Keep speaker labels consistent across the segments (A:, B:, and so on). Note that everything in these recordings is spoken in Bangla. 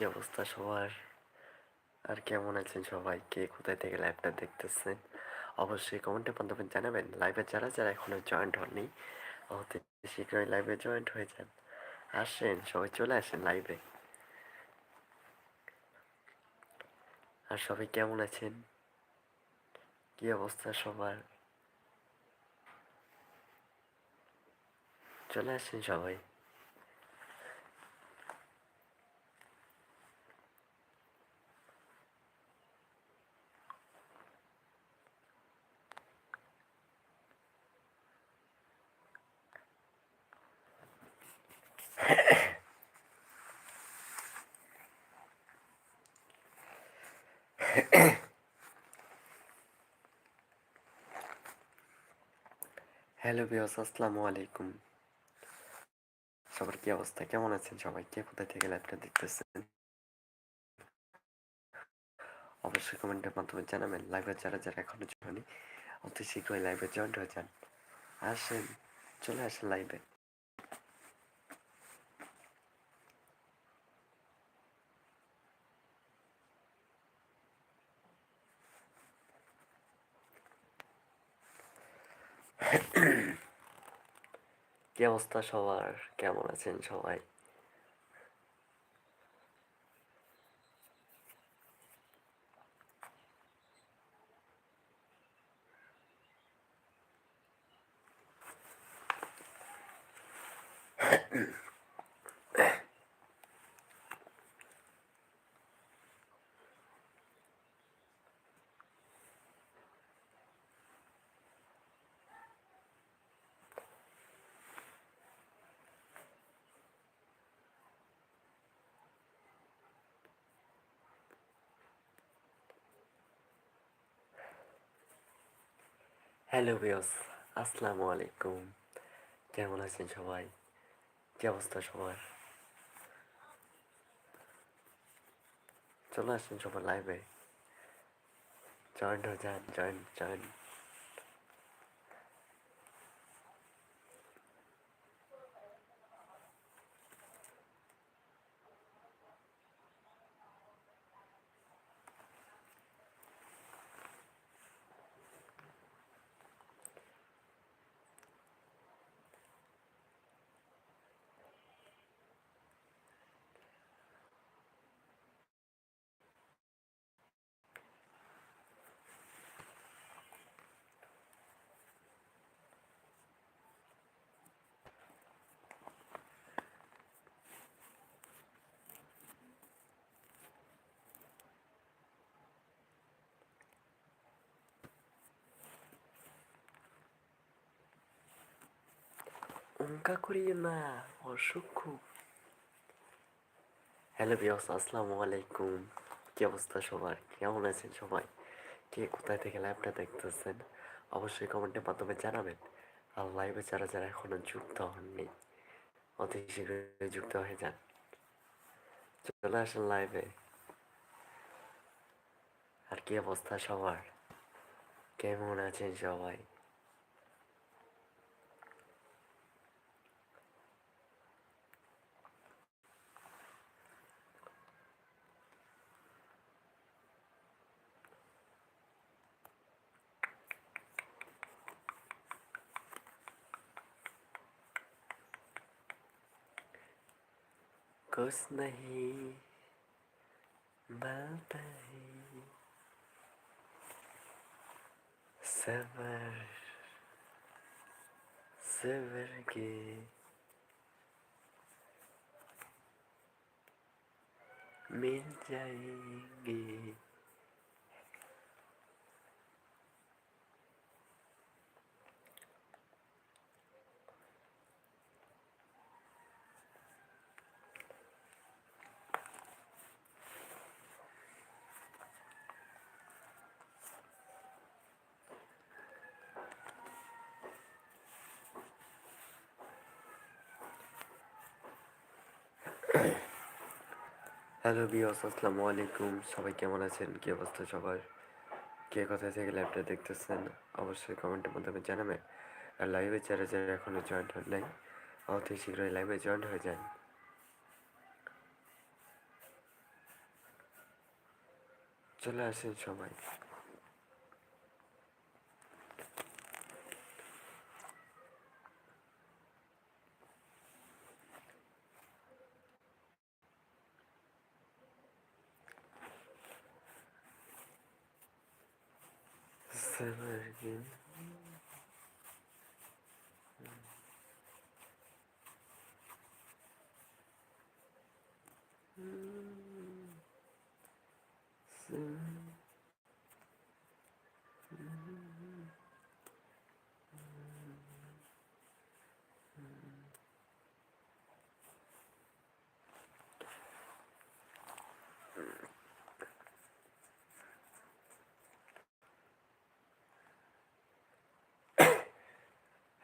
A: কি অবস্থা সবার? আর কেমন আছেন সবাই? কে কোথায় থেকে লাইভটা দেখতেছেন? অবশ্যই কমেন্টের মাধ্যমে জানাবেন। লাইভে যারা যারা এখনও জয়েন্ট হননি, অতি শীঘ্রই লাইভে জয়েন্ট হয়ে যান। আসেন, সবাই চলে আসেন লাইভে আর সবাই কেমন আছেন? কি অবস্থা সবার? চলে আসেন সবাই। হ্যালো বিয়স আসসালামু আলাইকুম। সবার কি অবস্থা? কেমন আছেন সবাই? কে কোথায় থেকে লাইভটা দেখতেছেন? অবশ্যই কমেন্টের মাধ্যমে জানাবেন। লাইভে যারা যারা এখনও জয়েনি অতি শীঘ্রই লাইভে জয়েন্ট হয়ে যান। আসেন, চলে আসেন লাইভে কি অবস্থা সবার? কেমন আছেন সবাই? হ্যালো বিয়স আসসালামু আলাইকুম। কেমন আছেন সবাই? কি অবস্থা সবার? চলে আসুন সবার লাইভে জয়েন্ট হয়ে যান জয়েন্ট জয়েন্ট অঙ্কা করিও না অসুখ হ্যালো বিয়স আসসালামু আলাইকুম কি অবস্থা সবার? কেমন আছেন সবাই? কে কোথায় থেকে লাইভটা দেখতেছেন? অবশ্যই কমেন্টের মাধ্যমে জানাবেন। আর লাইভে যারা যারা এখনও যুক্ত হননি, অতি শীঘ্রই যুক্ত হয়ে যান। চলে আসেন লাইভে আর কি অবস্থা সবার? কেমন আছেন সবাই? कुछ नहीं बात है। सबर सबर के। मिल जाएँगे। হ্যালো বিয়াস আসসালামু আলাইকুম। সবাই কেমন আছেন? কী অবস্থা সবার? কে কোথায় থেকে ল্যাপটপ দেখতেছেন? অবশ্যই কমেন্টের মাধ্যমে জানাবেন। আর লাইভে যারা যারা এখনও জয়েন্ট হন নাই, অতি শীঘ্রই লাইভে জয়েন্ট হয়ে যান। চলে আসেন সবাই।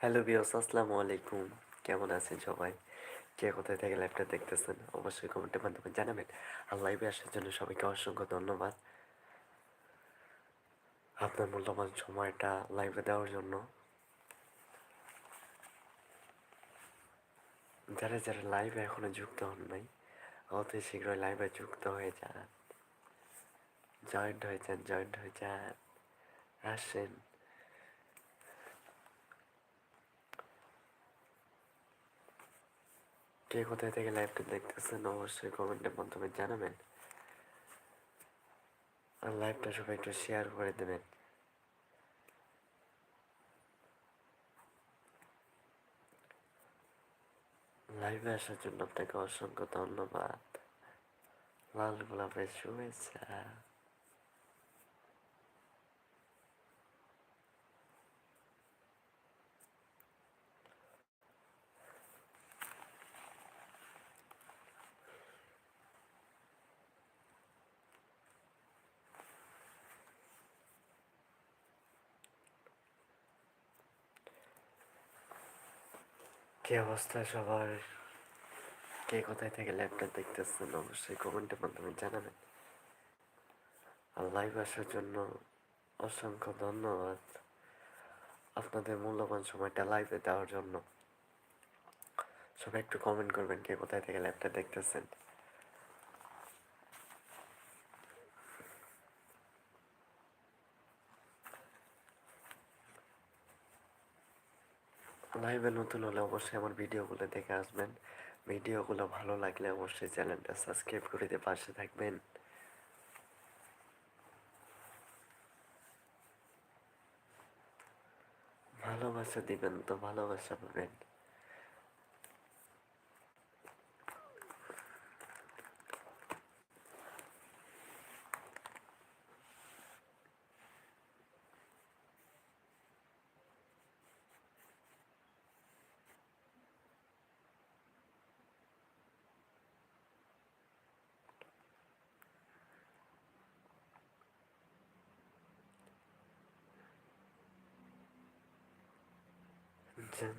A: হ্যালো বিয়স আসসালামু আলাইকুম। কেমন আছেন সবাই? কে কোথায় থেকে লাইভটা দেখতেছেন, অবশ্যই কমেন্টের মাধ্যমে জানাবেন। আর লাইভে আসার জন্য সবাইকে অসংখ্য ধন্যবাদ। আপনার মূল্যবান সময়টা লাইভে দেওয়ার জন্য। যারা যারা লাইভে এখনও যুক্ত হন নাই, অতি শীঘ্রই লাইভে যুক্ত হয়ে যান। জয়েন্ট হয়ে যান জয়েন্ট হয়ে যান। আসেন। কে কোথায় থেকে লাইভটা দেখতেছেন, অবশ্যই কমেন্টের মাধ্যমে জানাবেন। আর লাইভটা সবাই একটু শেয়ার করে দেবেন। লাইভে আসার জন্য আপনাকে অসংখ্য ধন্যবাদ। লাল গোলাপের শুভেচ্ছা। কি অবস্থা সবার? কে কোথায় থেকে ল্যাপটপ দেখতেছেন? অবশ্যই কমেন্টের মাধ্যমে জানাবেন। লাইভ আসার জন্য অসংখ্য ধন্যবাদ আপনাদের মূল্যবান সময়টা লাইভে দেওয়ার জন্য। সবাই একটু কমেন্ট করবেন, কে কোথায় থেকে ল্যাপটপ দেখতেছেন? লাইভে নতুন হলে অবশ্যই আমার ভিডিওগুলো দেখে আসবেন। ভিডিওগুলো ভালো লাগলে অবশ্যই চ্যানেলটা সাবস্ক্রাইব করে দিয়ে পাশে থাকবেন। ভালোবাসা দিবেন তো, ভালোবাসা পাবেন। Mm-hmm.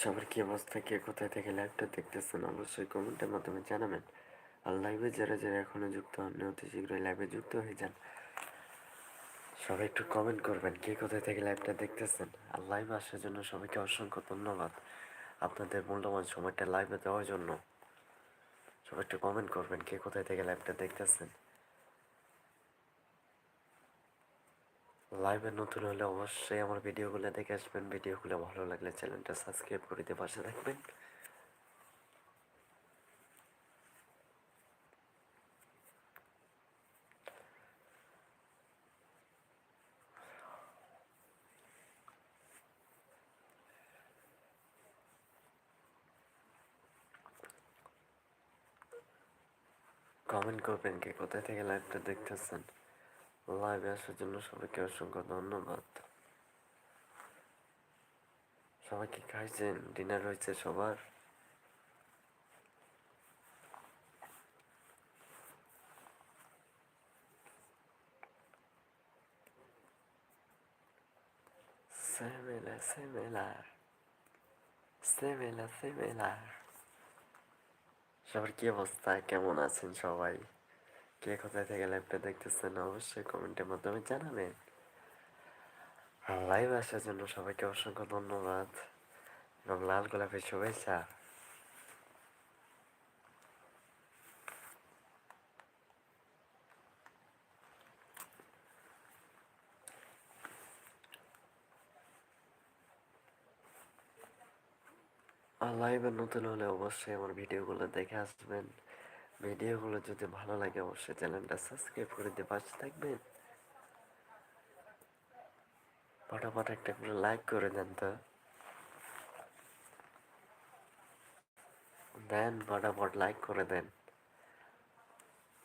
A: সবার কি অবস্থা? কে কোথায় থেকে লাইভটা দেখতেছেন? অবশ্যই কমেন্টের মাধ্যমে জানাবেন। আর লাইভে যারা যারা এখনও যুক্ত হন, অতি শীঘ্রই লাইভে যুক্ত হয়ে যান। সবাই একটু কমেন্ট করবেন, কে কোথায় থেকে লাইভটা দেখতেছেন? আর লাইভে আসার জন্য সবাইকে অসংখ্য ধন্যবাদ আপনাদের মূল্যবান সময়টা লাইভে দেওয়ার জন্য। সবাই একটু কমেন্ট করবেন, কে কোথায় থেকে লাইভটা দেখতেছেন? লাইভে নতুন হলে অবশ্যই আমার ভিডিওগুলো দেখে আসবেন। ভিডিওগুলো ভালো লাগলে চ্যানেলটা সাবস্ক্রাইব করে দিয়ে পাশে থাকবেন। কমেন্ট করবেন কে? কোথায় থেকে লাইভটা দেখতেছেন? লাইভে আসার জন্য সবাইকে অসংখ্য ধন্যবাদ সবাই কি খাইছেন ডিনার হয়েছে সবার সেমেলা সেমেলা সেমেলা সেমেলা সবার কি অবস্থা কেমন আছেন সবাই কে কোথায় থেকে লাইভটা দেখতেছেন অবশ্যই কমেন্টের মাধ্যমে জানাবেন। লাইভ আসার জন্য সবাইকে অসংখ্য ধন্যবাদ। এবং লাল গোলাপের শুভেচ্ছা। লাইভে নতুন হলে অবশ্যই আমার ভিডিওগুলো দেখে আসবেন। ভিডিওগুলো যদি ভালো লাগে অবশ্যই চ্যানেলটা সাবস্ক্রাইব করে দিয়ে পাশে থাকবেন। ফটাফট একটা করে লাইক করে দেন তো। দেন ফটাফট লাইক করে দেন।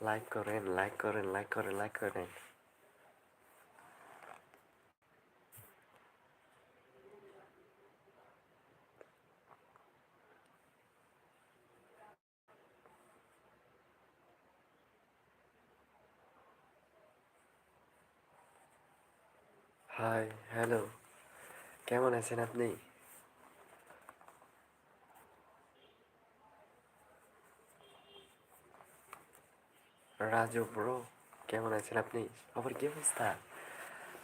A: লাইক করেন লাইক করেন লাইক করেন লাইক করেন। হাই হ্যালো কেমন আছেন আপনি? রাজু ব্রো কেমন আছেন আপনি? আবার কি অবস্থা?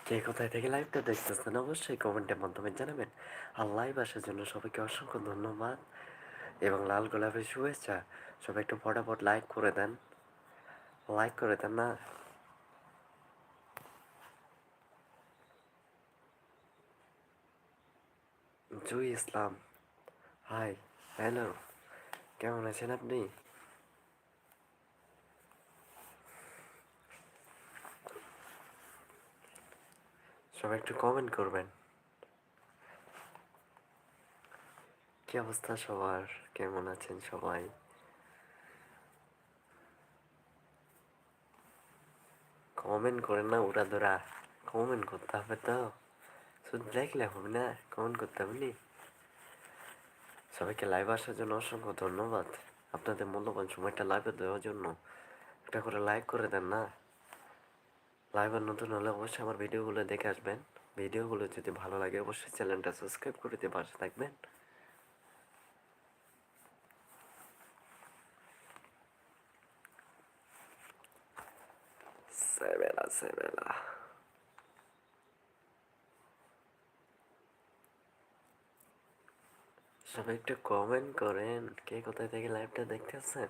A: কে কোথায় থেকে লাইভটা দেখতেছেন? অবশ্যই কমেন্টের মাধ্যমে জানাবেন। আর লাইভ আসার জন্য সবাইকে অসংখ্য ধন্যবাদ। এবং লাল গোলাপের শুভেচ্ছা। সবাই একটু ফটাফট লাইক করে দেন। লাইক করে দেন না? জুই ইসলাম। হাই, হ্যালো, কেমন আছেন আপনি? সবাই একটু কমেন্ট করবেন। কি অবস্থা সবার? কেমন আছেন সবাই? কমেন্ট করেন না উড়া ধরা কমেন্ট করতে হবে তো। শুধু দেখলে হবে না, কমেন্ট করতে হবে নি। সবাইকে লাইভ আসার জন্য অসংখ্য ধন্যবাদ। আপনাদের মূল্যবান সময়টা লাইভে দেওয়ার জন্য। একটা করে লাইক করে দেন না। লাইভের নতুন হলে অবশ্যই আমার ভিডিওগুলো দেখে আসবেন। ভিডিওগুলো যদি ভালো লাগে অবশ্যই চ্যানেলটা সাবস্ক্রাইব করে দিয়ে পাশে থাকবেন। সেবেলা সেবেলা সবাই একটু কমেন্ট করেন। কে কোথায় থেকে লাইভটা দেখতেছেন?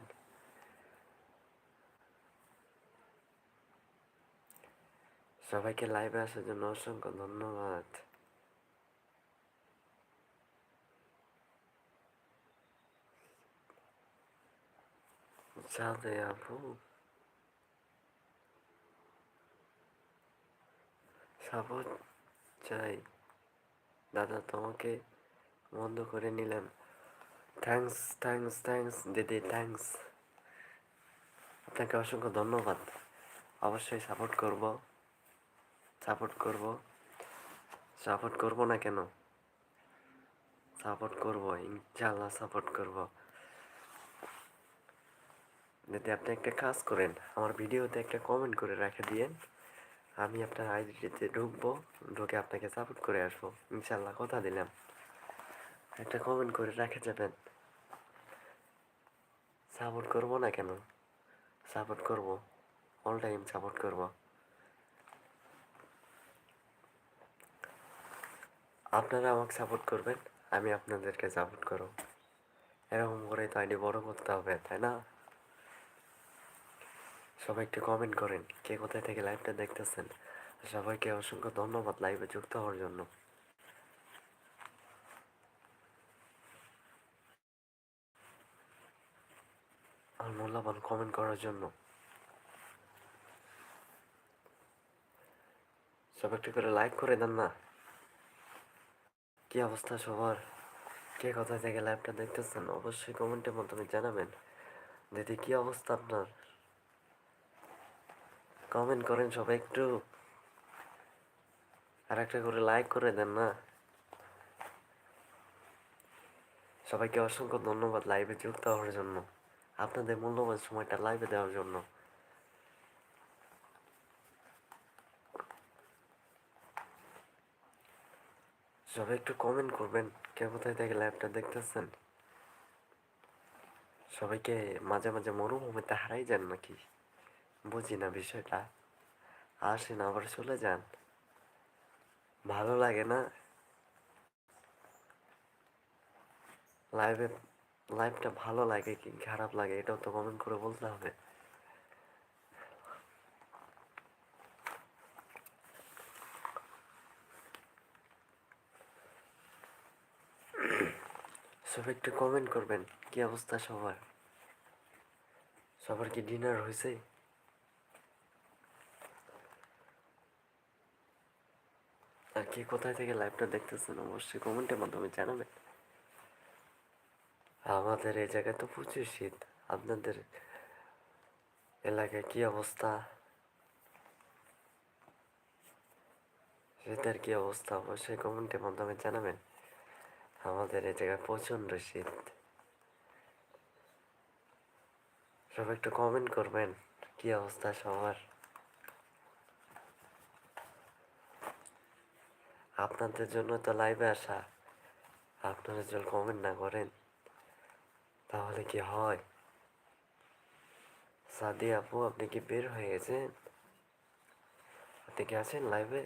A: সবাইকে লাইভে আসার জন্য অসংখ্য ধন্যবাদ। যাবে আপু। সাপোর্ট চাই। দাদা তোমাকে বন্ধ করে নিলাম থ্যাঙ্কস থ্যাঙ্কস থ্যাঙ্কস দিদি থ্যাঙ্কস আপনাকে অসংখ্য ধন্যবাদ। অবশ্যই সাপোর্ট করব। সাপোর্ট করব। সাপোর্ট করব না কেন? সাপোর্ট করব ইনশাল্লাহ সাপোর্ট করব। যদি আপনি একটা কাজ করেন। আমার ভিডিওতে একটা কমেন্ট করে রেখে দিয়েন। আমি আপনার আইডিতে ঢুকবো, ঢুকে আপনাকে সাপোর্ট করে আসব। ইনশাল্লাহ কথা দিলাম। একটা কমেন্ট করে রেখে যাবেন। সাপোর্ট করব না কেন? সাপোর্ট করব। অল টাইম সাপোর্ট করব। আপনারা আমাকে সাপোর্ট করবেন, আমি আপনাদেরকে সাপোর্ট করব। এরকম করে তো আইডি বড় করতে হবে, তাই না? সবাই একটু কমেন্ট করেন, কে কোথায় থেকে লাইভটা দেখতেছেন? সবাইকে অসংখ্য ধন্যবাদ লাইভে যুক্ত হওয়ার জন্য। আর মূল্যবান কমেন্ট করার জন্য। সব একটু করে লাইক করে দেন না। কি অবস্থা সবার? কে কোথায় থেকে লাইভটা দেখতেছেন? অবশ্যই কমেন্টের মাধ্যমে জানাবেন। দিদি, কি অবস্থা আপনার? কমেন্ট করেন সবাই একটু। আর একটা করে লাইক করে দেন না। সবাইকে অসংখ্য ধন্যবাদ লাইভে যুক্ত হওয়ার জন্য। আপনাদের মূল্যবান সময়টা লাইভে দেওয়ার জন্য। সবাই একটু কমেন্ট করবেন, কে কোথায় থেকে লাইভটা দেখতেছেন? সবাইকে মাঝে মাঝে মরুভূমিতে হারাই যান নাকি? বুঝি না বিষয়টা। আসেন, আবার চলে যান। ভালো লাগে না? লাইভে লাইভটা ভালো লাগে কি খারাপ লাগে? এটাও তো কমেন্ট করে বলতে হবে। সব একটু কমেন্ট করবেন, কি অবস্থা সবার? সবার কি ডিনার হয়েছে? আর কে কোথায় থেকে লাইভটা দেখতেছেন অবশ্যই কমেন্টের মাধ্যমে জানাবেন। আমাদের এই জায়গায় তো প্রচুর শীত। আপনাদের এলাকায় কি অবস্থা? শীতের কি অবস্থা? অবশ্যই কমেন্টের মাধ্যমে জানাবেন। আমাদের এই জায়গায় প্রচণ্ড শীত। সব একটু কমেন্ট করবেন, কি অবস্থা সবার? আপনাদের জন্য তো লাইভে আসা। আপনারা যদি কমেন্ট না করেন তাহলে কি হয়? সাদি আপু, আপনি কি বের হয়ে গেছেন? আপনি কি আছেন লাইভে?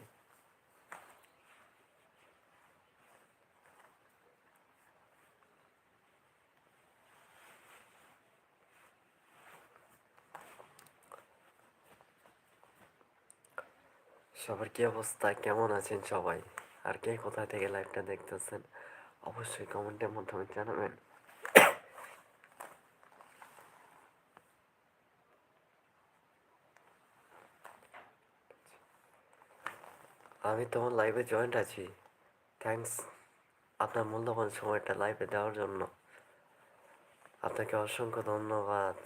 A: সবার কি অবস্থা? কেমন আছেন সবাই? আর কে কোথা থেকে লাইভটা দেখতেছেন? অবশ্যই কমেন্টের মাধ্যমে জানাবেন। আমি তোমার লাইভে জয়েন্ট আছি। থ্যাংকস আপনার মূল্যবান সময়টা লাইভে দেওয়ার জন্য। আপনাকে অসংখ্য ধন্যবাদ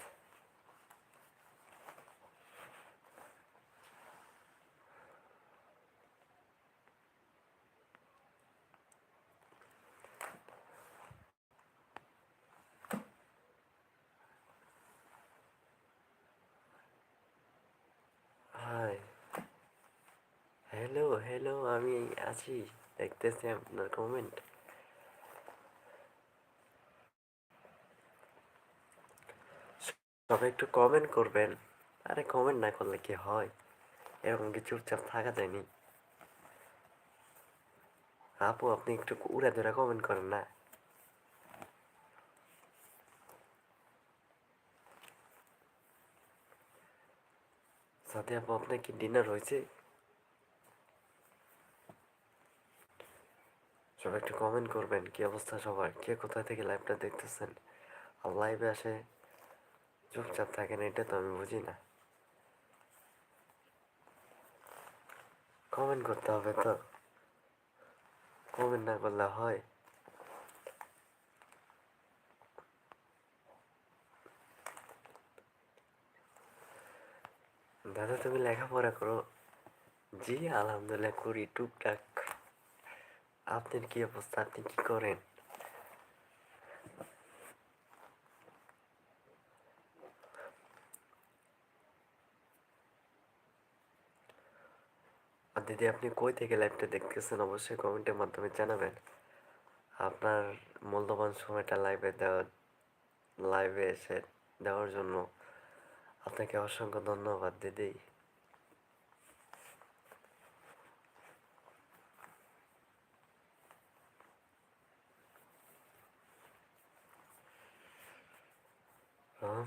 A: হাই হ্যালো হ্যালো আমি আছি, দেখতেছি আপনার কমেন্ট সবাই একটু কমেন্ট করবেন। আরে কমেন্ট না করলে কি হয়? এরকম কি চুপচাপ থাকা যায়নি আপু, আপনি একটু উড়া ধরে কমেন্ট করেন না। সাথে আপু, আপনার কি ডিনার হয়েছে? সবাই একটু কমেন্ট করবেন, কি অবস্থা সবার? কে কোথায় থেকে লাইভটা দেখতেছেন? আর লাইভে আসে চুপচাপ থাকেন, এটা তো আমি বুঝি না। কমেন্ট করতে হবে তো। কমেন্ট না করলে হয়। দাদা তুমি লেখাপড়া করো? জি, আলহামদুলিল্লাহ, করি, টুকটাক। আপনার কি অবস্থা? আপনি কি করেন? দিদি, আপনি কই থেকে লাইভটা দেখতেছেন? অবশ্যই কমেন্টের মাধ্যমে জানাবেন। আপনার মূল্যবান সময়টা লাইভে দেওয়া লাইভে এসে দেওয়ার জন্য আপনাকে অসংখ্য ধন্যবাদ, দিদি।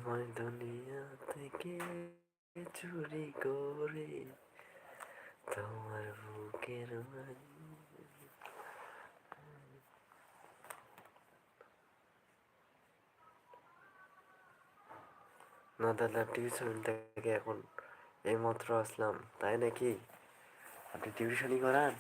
A: আমার দুনিয়া থেকে চুরি করে তোমার বুকের না দাদা টিউশন থেকে এখন এইমাত্র আসলাম, তাই নাকি? আপনি টিউশনই করান?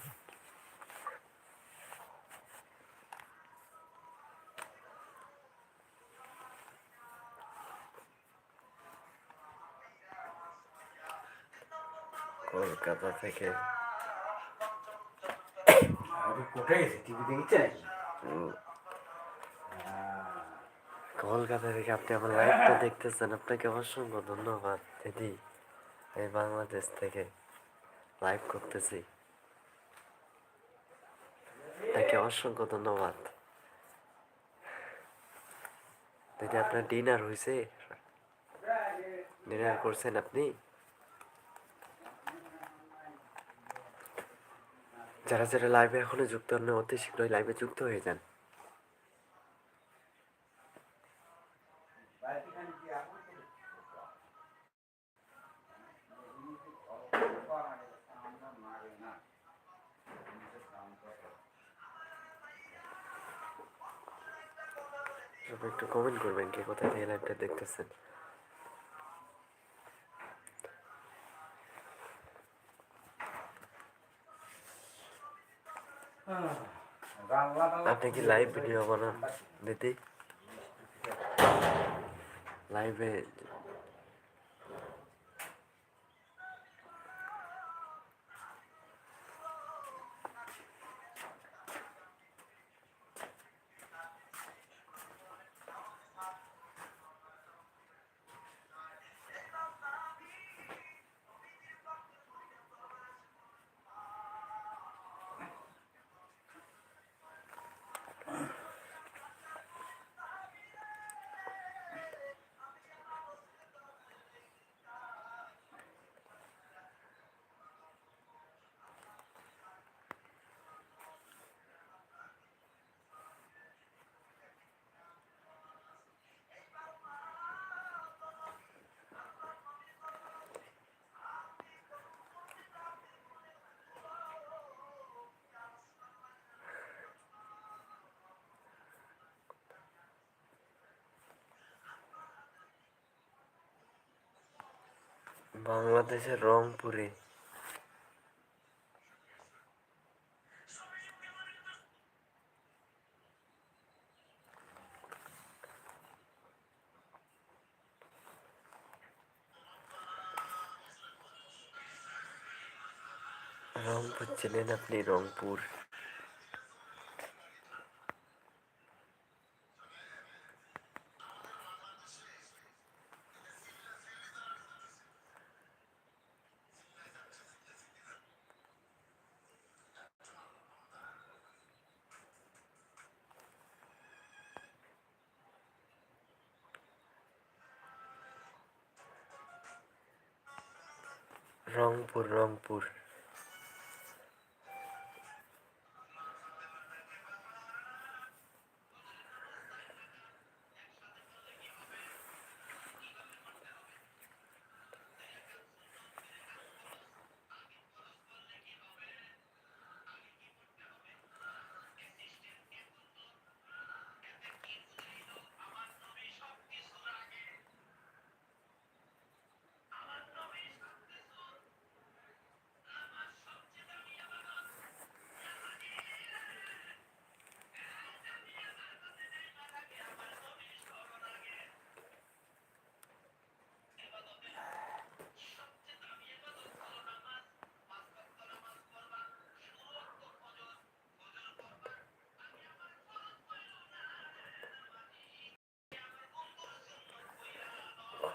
A: কলকাতা থেকে। কলকাতা থেকে আপনি আমার লাইভটা দেখতেছেন আপনাকে অসংখ্য ধন্যবাদ দিদি। আমি বাংলাদেশ থেকে লাইভ করতেছি। তাকে অসংখ্য ধন্যবাদ। দিদি আপনার ডিনার হয়েছে ডিনার করছেন আপনি? যারা যারা লাইভে এখনও যুক্ত হন না, অতি শীঘ্রই লাইভে যুক্ত হয়ে যান। একটু কমেন্ট করবেন কে কোথায় থেকে লাইভটা দেখতেছেন। আপনি কি লাইভ ভিডিও বানান দিদি? লাইভে বাংলাদেশের রংপুরে। রংপুর ছিলেন আপনি রংপুর?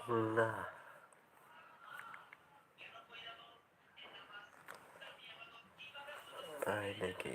A: খুলনা তাই নাকি?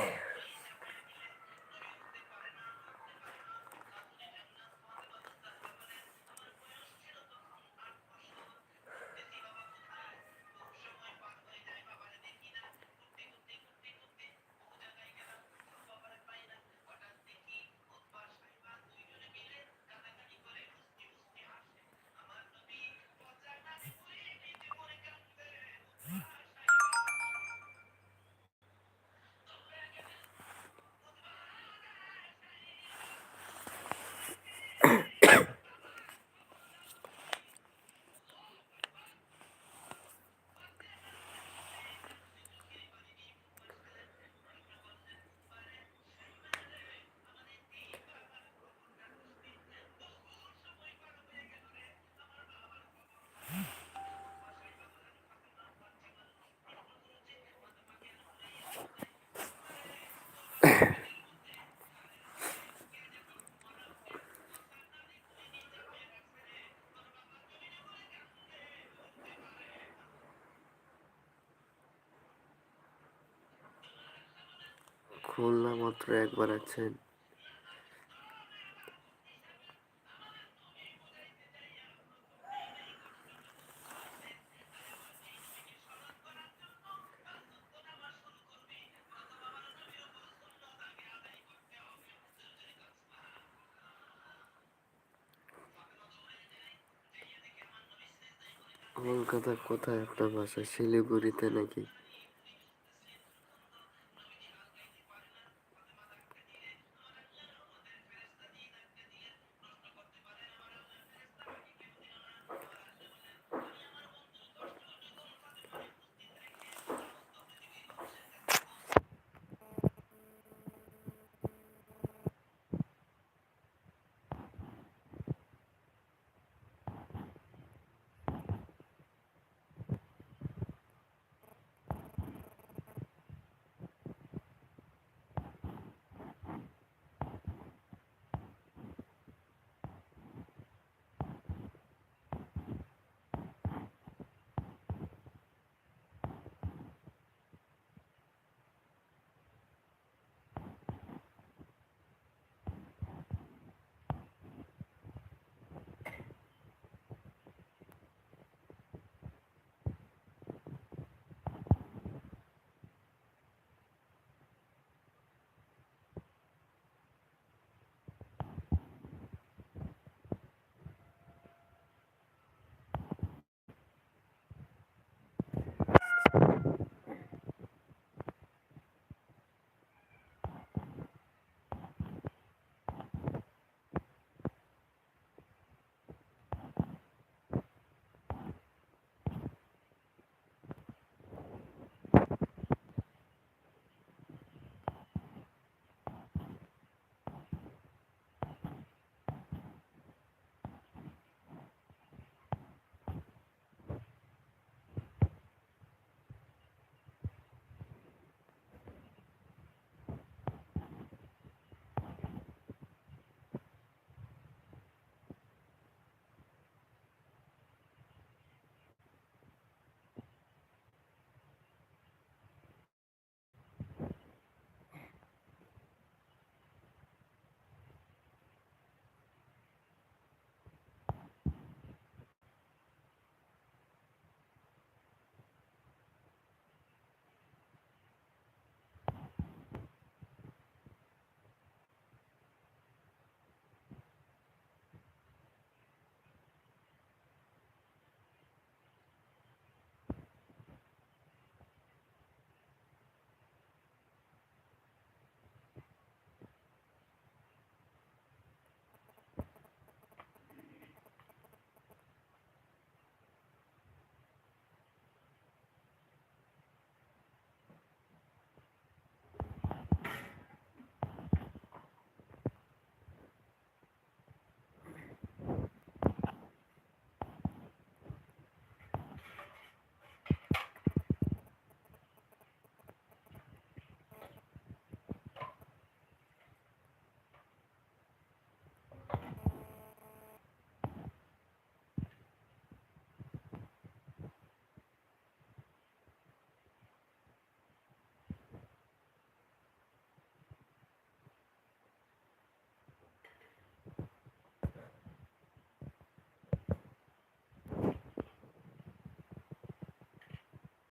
A: খুলনা মাত্র একবার আছেন কলকাতা কোথায় আপনার বাসা? শিলিগুড়িতে নাকি?